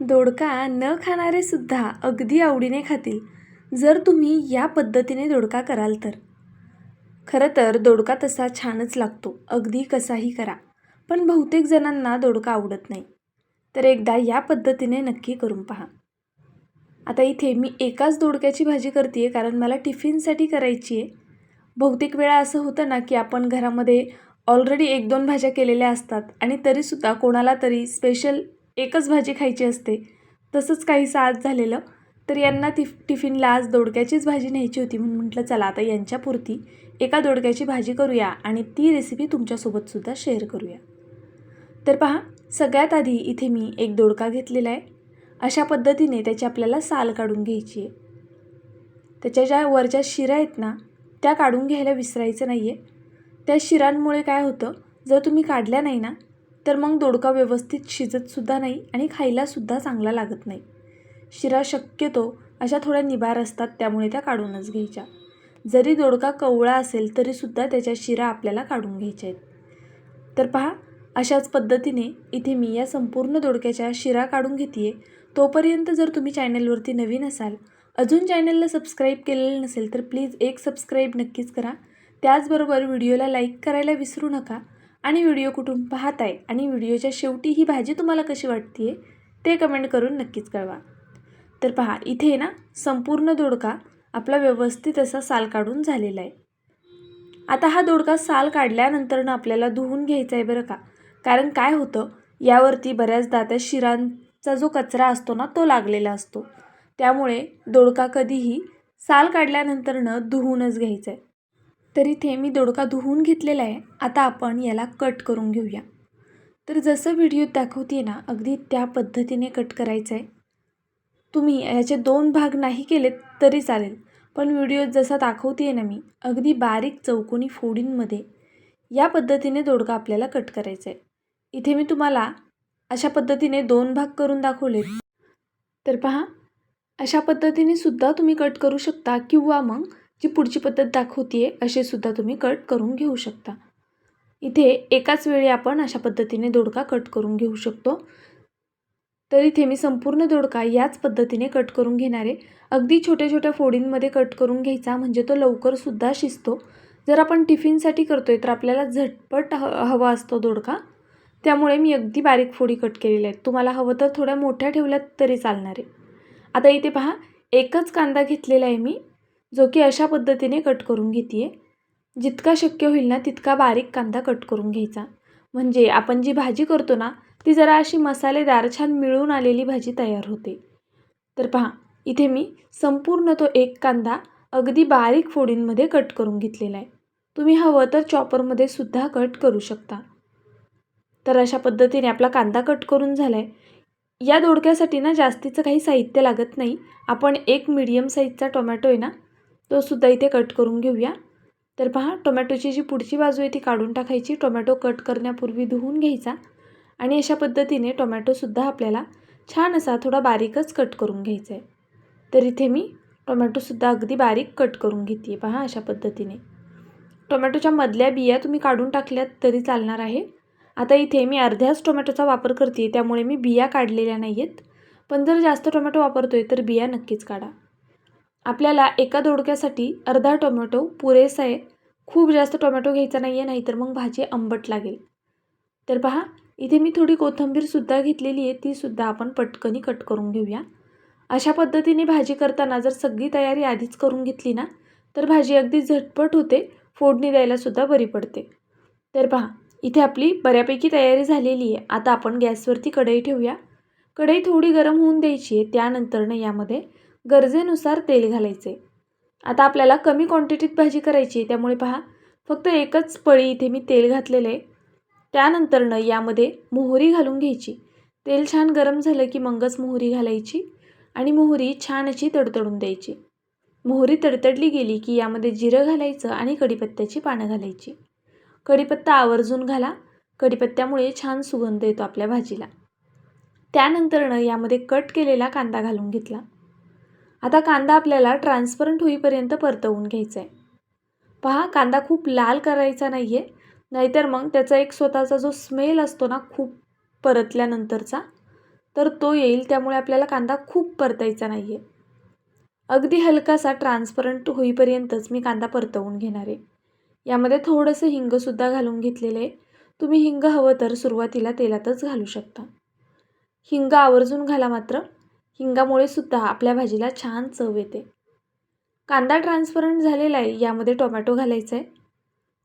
दोडका न खाणारे सुद्धा अगदी आवडीने खातील. जर तुम्ही या पद्धतीने दोडका कराल तर. खरं तर दोडका तसा छानच लागतो. अगदी कसाही करा. पण बहुतेक जणांना दोडका आवडत नाही. तर एकदा या पद्धतीने नक्की करून पहा. आता इथे मी एकाच दोडक्याची भाजी करते आहे कारण मला टिफिनसाठी करायची आहे बहुतेक वेळा असं होतं ना की आपण घरामध्ये ऑलरेडी एक दोन भाज्या केलेल्या असतात आणि तरीसुद्धा कोणाला तरी स्पेशल एकच भाजी खायची असते. तसंच काहीसं आज झालेलं. तर यांना टिफ टिफिनला आज दोडक्याचीच भाजी न्यायची होती म्हणून म्हटलं चला आता यांच्यापुरती एका दोडक्याची भाजी करूया आणि ती रेसिपी तुमच्यासोबतसुद्धा शेअर करूया. तर पहा सगळ्यात आधी इथे मी एक दोडका घेतलेला आहे. अशा पद्धतीने त्याची आपल्याला साल काढून घ्यायची आहे. त्याच्या ज्या वरच्या शिरा आहेत ना त्या काढून घ्यायला विसरायचं नाही आहे त्या शिरांमुळे काय होतं जर तुम्ही काढल्या नाही ना तर मग दोडका व्यवस्थित शिजतसुद्धा नाही आणि खायलासुद्धा चांगला लागत नाही. शिरा शक्यतो अशा थोड्या निबार असतात त्यामुळे त्या काढूनच घ्यायच्या. जरी दोडका कवळा असेल तरीसुद्धा त्याच्या शिरा आपल्याला काढून घ्यायच्या आहेत. तर पहा अशाच पद्धतीने इथे मी या संपूर्ण दोडक्याच्या शिरा काढून घेते आहे तोपर्यंत जर तुम्ही चॅनलवरती नवीन असाल अजून चॅनलला सबस्क्राईब केलेलं नसेल तर प्लीज एक सबस्क्राईब नक्कीच करा. त्याचबरोबर व्हिडिओला लाईक करायला विसरू नका. आणि व्हिडिओ कुठून पाहत आहे आणि व्हिडिओच्या शेवटी ही भाजी तुम्हाला कशी वाटते ते कमेंट करून नक्कीच कळवा. तर पहा इथे ना संपूर्ण दोडका आपला व्यवस्थित असा साल काढून झालेला आहे. आता हा दोडका साल काढल्यानंतरनं आपल्याला धुवून घ्यायचा आहे बरं का. कारण काय होतं यावरती बऱ्याचदा त्या शिरांचा जो कचरा असतो ना तो लागलेला असतो. त्यामुळे दोडका कधीही साल काढल्यानंतरनं धुवूनच घ्यायचा आहे तर इथे मी दोडका धुवून घेतलेला आहे. आता आपण याला कट करून घेऊया. तर जसं व्हिडिओत दाखवते ना अगदी त्या पद्धतीने कट करायचं आहे तुम्ही याचे दोन भाग नाही केलेत तरी चालेल. पण व्हिडिओ जसा दाखवते आहे ना मी अगदी बारीक चौकोनी फोडींमध्ये या पद्धतीने दोडका आपल्याला कट करायचा आहे इथे मी तुम्हाला अशा पद्धतीने दोन भाग करून दाखवले तर पहा अशा पद्धतीने सुद्धा तुम्ही कट करू शकता किंवा मग जी पुढची पद्धत दाखवते आहे असे सुद्धा तुम्ही कट करून घेऊ शकता. इथे एकाच वेळी आपण अशा पद्धतीने दोडका कट करून घेऊ शकतो. तर इथे मी संपूर्ण दोडका याच पद्धतीने कट करून घेणार आहे. अगदी छोट्या छोट्या फोडींमध्ये कट करून घ्यायचा म्हणजे तो लवकरसुद्धा शिजतो. जर आपण टिफिनसाठी करतो आहे तर आपल्याला झटपट ह हवा असतो दोडका. त्यामुळे मी अगदी बारीक फोडी कट केलेल्या आहेत. तुम्हाला हवं तर थोड्या मोठ्या ठेवल्यात तरी चालणार आहे. आता इथे पहा एकच कांदा घेतलेला आहे मी. जो की अशा पद्धतीने कट करून घेते आहे जितका शक्य होईल ना तितका बारीक कांदा कट करून घ्यायचा. म्हणजे आपण जी भाजी करतो ना ती जरा अशी मसालेदार छान मिळून आलेली भाजी तयार होते. तर पहा इथे मी संपूर्ण तो एक कांदा अगदी बारीक फोडींमध्ये कट करून घेतलेला आहे. तुम्ही हवं तर चॉपरमध्ये सुद्धा कट करू शकता. तर अशा पद्धतीने आपला कांदा कट करून झाला आहे या दोडक्यासाठी ना जास्तीचं काही साहित्य लागत नाही. आपण एक मीडियम साईजचा टोमॅटो आहे ना तोसुद्धा इथे कट करून घेऊया. तर पहा टोमॅटोची जी पुढची बाजू आहे ती काढून टाकायची. टोमॅटो कट करण्यापूर्वी धुवून घ्यायचा. आणि अशा पद्धतीने टोमॅटोसुद्धा आपल्याला छान असा थोडा बारीकच कट करून घ्यायचा आहे. तर इथे मी टोमॅटोसुद्धा अगदी बारीक कट करून घेते आहे पहा अशा पद्धतीने. टोमॅटोच्या मधल्या बिया तुम्ही काढून टाकल्यात तरी चालणार आहे. आता इथे मी अर्ध्याच टोमॅटोचा वापर करते त्यामुळे मी बिया काढलेल्या नाही आहेत पण जर जास्त टोमॅटो वापरतो आहे तर बिया नक्कीच काढा. आपल्याला एका दोडक्यासाठी अर्धा टोमॅटो पुरेसा आहे. खूप जास्त टोमॅटो घ्यायचा नाही आहे नाहीतर मग भाजी आंबट लागेल. तर पहा इथे मी थोडी कोथिंबीरसुद्धा घेतलेली आहे तीसुद्धा आपण पटकनी कट करून घेऊया. अशा पद्धतीने भाजी करताना जर सगळी तयारी आधीच करून घेतली ना तर भाजी अगदी झटपट होते फोडणी द्यायलासुद्धा बरी पडते. तर पहा इथे आपली बऱ्यापैकी तयारी झालेली आहे. आता आपण गॅसवरती कढई ठेवूया. कढई थोडी गरम होऊन द्यायची आहे त्यानंतरनं यामध्ये गरजेनुसार तेल घालायचे. आता आपल्याला कमी क्वांटिटीत भाजी करायची आहे त्यामुळे पहा फक्त एकच पळी इथे मी तेल घातलेलं आहे. त्यानंतरनं यामध्ये मोहरी घालून घ्यायची. तेल छान गरम झालं की मगच मोहरी घालायची आणि मोहरी छान अशी तडतडून द्यायची. मोहरी तडतडली गेली की यामध्ये जिरं घालायचं आणि कढीपत्त्याची पानं घालायची. कढीपत्ता आवर्जून घाला. कढीपत्त्यामुळे छान सुगंध येतो आपल्या भाजीला. त्यानंतरनं यामध्ये कट केलेला कांदा घालून घेतला. आता कांदा आपल्याला ट्रान्सपरंट होईपर्यंत परतवून घ्यायचा आहे पहा कांदा खूप लाल करायचा नाही आहे नाहीतर मग त्याचा एक स्वतःचा जो स्मेल असतो ना खूप परतल्यानंतरचा तर तो येईल. त्यामुळे आपल्याला कांदा खूप परतायचा नाही आहे अगदी हलकासा ट्रान्सपरंट होईपर्यंतच मी कांदा परतवून घेणार आहे. यामध्ये थोडंसं हिंगसुद्धा घालून घेतलेलं आहे. तुम्ही हिंग हवं तर सुरुवातीला तेलातच घालू शकता. हिंग आवर्जून घाला मात्र. हिंगामुळे सुद्धा आपल्या भाजीला छान चव येते. कांदा ट्रान्सपरंट झालेला आहे यामध्ये टोमॅटो घालायचा आहे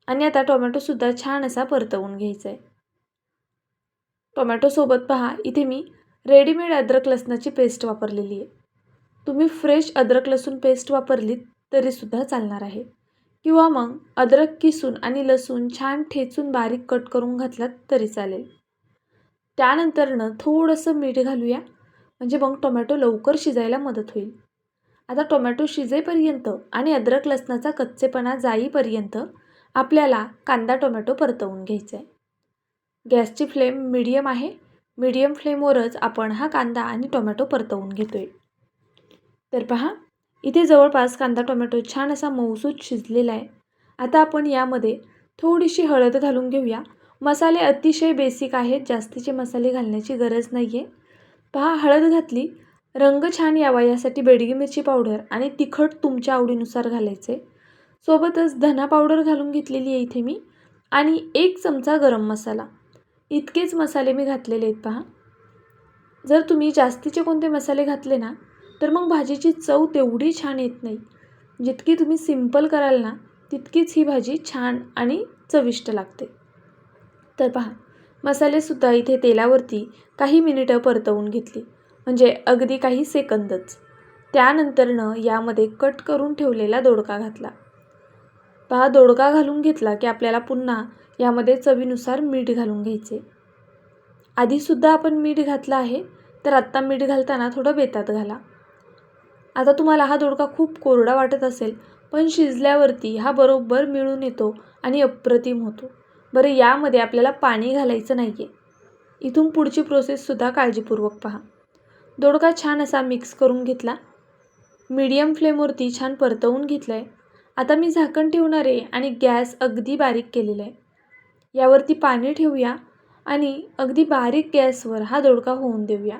आणि आता टोमॅटोसुद्धा छान असा परतवून घ्यायचा आहे टोमॅटोसोबत पहा इथे मी रेडीमेड अद्रक लसणाची पेस्ट वापरलेली आहे. तुम्ही फ्रेश अद्रक लसूण पेस्ट वापरलीत तरीसुद्धा चालणार आहे. किंवा मग अद्रक किसून आणि लसूण छान ठेचून बारीक कट करून घातलात तरी चालेल. त्यानंतरनं थोडंसं मीठ घालूया. म्हणजे मग टोमॅटो लवकर शिजायला मदत होईल. आता टोमॅटो शिजेपर्यंत आणि अद्रक लसणाचा कच्चेपणा जाईपर्यंत आपल्याला कांदा टोमॅटो परतवून घ्यायचा आहे गॅसची फ्लेम मिडियम आहे. मिडियम फ्लेमवरच आपण हा कांदा आणि टोमॅटो परतवून घेतो आहे तर पहा इथे जवळपास कांदा टोमॅटो छान असा मऊसूत शिजलेला आहे आता आपण यामध्ये थोडीशी हळद घालून घेऊया. मसाले अतिशय बेसिक आहेत. जास्तीचे मसाले घालण्याची गरज नाही आहे पहा हळद घातली. रंग छान यावा यासाठी बेडगी मिरची पावडर आणि तिखट तुमच्या आवडीनुसार घालायचे. सोबतच धना पावडर घालून घेतलेली आहे इथे मी आणि एक चमचा गरम मसाला. इतकेच मसाले मी घातलेले आहेत पहा. जर तुम्ही जास्तीचे कोणते मसाले घातले ना तर मग भाजीची चव तेवढी छान येत नाही. जितकी तुम्ही सिंपल कराल ना तितकीच ही भाजी छान आणि चविष्ट लागते. तर पहा मसालेसुद्धा इथे तेलावरती काही मिनिटं परतवून घेतली. म्हणजे अगदी काही सेकंदच. त्यानंतरनं यामध्ये कट करून ठेवलेला दोडका घातला. पहा दोडका घालून घेतला की आपल्याला पुन्हा यामध्ये चवीनुसार मीठ घालून घ्यायचे. आधीसुद्धा आपण मीठ घातलं आहे तर आत्ता मीठ घालताना थोडं बेतात घाला. आता तुम्हाला हा दोडका खूप कोरडा वाटत असेल पण शिजल्यावरती हा बरोबर मिळून येतो आणि अप्रतिम होतो. बरं यामध्ये आपल्याला पाणी घालायचं नाही आहे इथून पुढची प्रोसेससुद्धा काळजीपूर्वक पहा. दोडका छान असा मिक्स करून घेतला. मीडियम फ्लेमवरती छान परतवून घेतलं आहे आता मी झाकण ठेवणार आहे आणि गॅस अगदी बारीक केलेला आहे. यावरती पाणी ठेवूया आणि अगदी बारीक गॅसवर हा दोडका होऊन देऊया.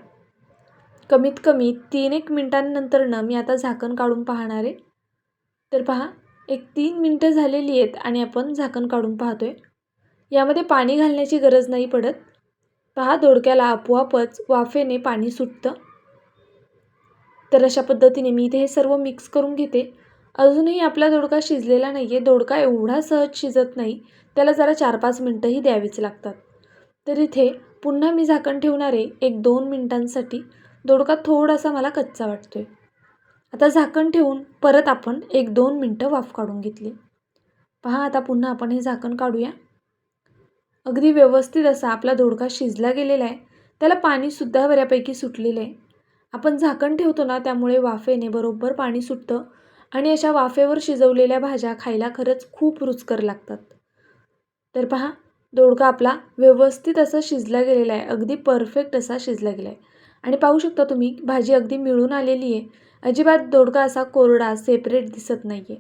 कमीत कमी तीन एक मिनटांनंतरनं मी आता झाकण काढून पाहणार आहे. तर पहा एक तीन मिनटं झालेली आहेत आणि आपण झाकण काढून पाहतो आहे यामध्ये पाणी घालण्याची गरज नाही पडत. पहा दोडक्याला आपोआपच वाफेने पाणी सुटतं. तर अशा पद्धतीने मी इथे हे सर्व मिक्स करून घेते. अजूनही आपला दोडका शिजलेला नाही आहे दोडका एवढा सहज शिजत नाही. त्याला जरा चार पाच मिनटंही द्यावीच लागतात. तर इथे पुन्हा मी झाकण ठेवणार आहे एक दोन मिनटांसाठी दोडका थोडासा मला कच्चा वाटतो आहे आता झाकण ठेवून परत आपण एक दोन मिनटं वाफ काढून घेतली. पहा आता पुन्हा आपण हे झाकण काढूया. अगदी व्यवस्थित असा आपला दोडका शिजला गेलेला आहे. त्याला पाणीसुद्धा बऱ्यापैकी सुटलेलं आहे. आपण झाकण ठेवतो ना त्यामुळे वाफेने बरोबर पाणी सुटतं आणि अशा वाफेवर शिजवलेल्या भाज्या खायला खरंच खूप रुचकर लागतात. तर पहा दोडका आपला व्यवस्थित असा शिजला गेलेला आहे. अगदी परफेक्ट असा शिजला गेला आहे. आणि पाहू शकता तुम्ही भाजी अगदी मिळून आलेली आहे. अजिबात दोडका असा कोरडा सेपरेट दिसत नाही आहे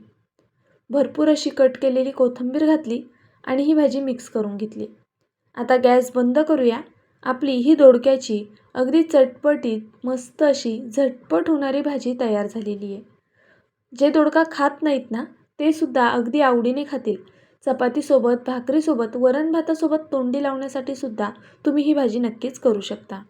भरपूर अशी कट केलेली कोथिंबीर घातली. आणि ही भाजी मिक्स करून घेतली. आता गॅस बंद करूया. आपली ही दोडक्याची अगदी चटपटीत मस्त अशी झटपट होणारी भाजी तयार झालेली आहे. जे दोडका खात नाहीत ना ते सुद्धा अगदी आवडीने खातील. चपातीसोबत भाकरीसोबत वरण भातासोबत तोंडी लावण्यासाठी सुद्धा तुम्ही ही भाजी नक्कीच करू शकता.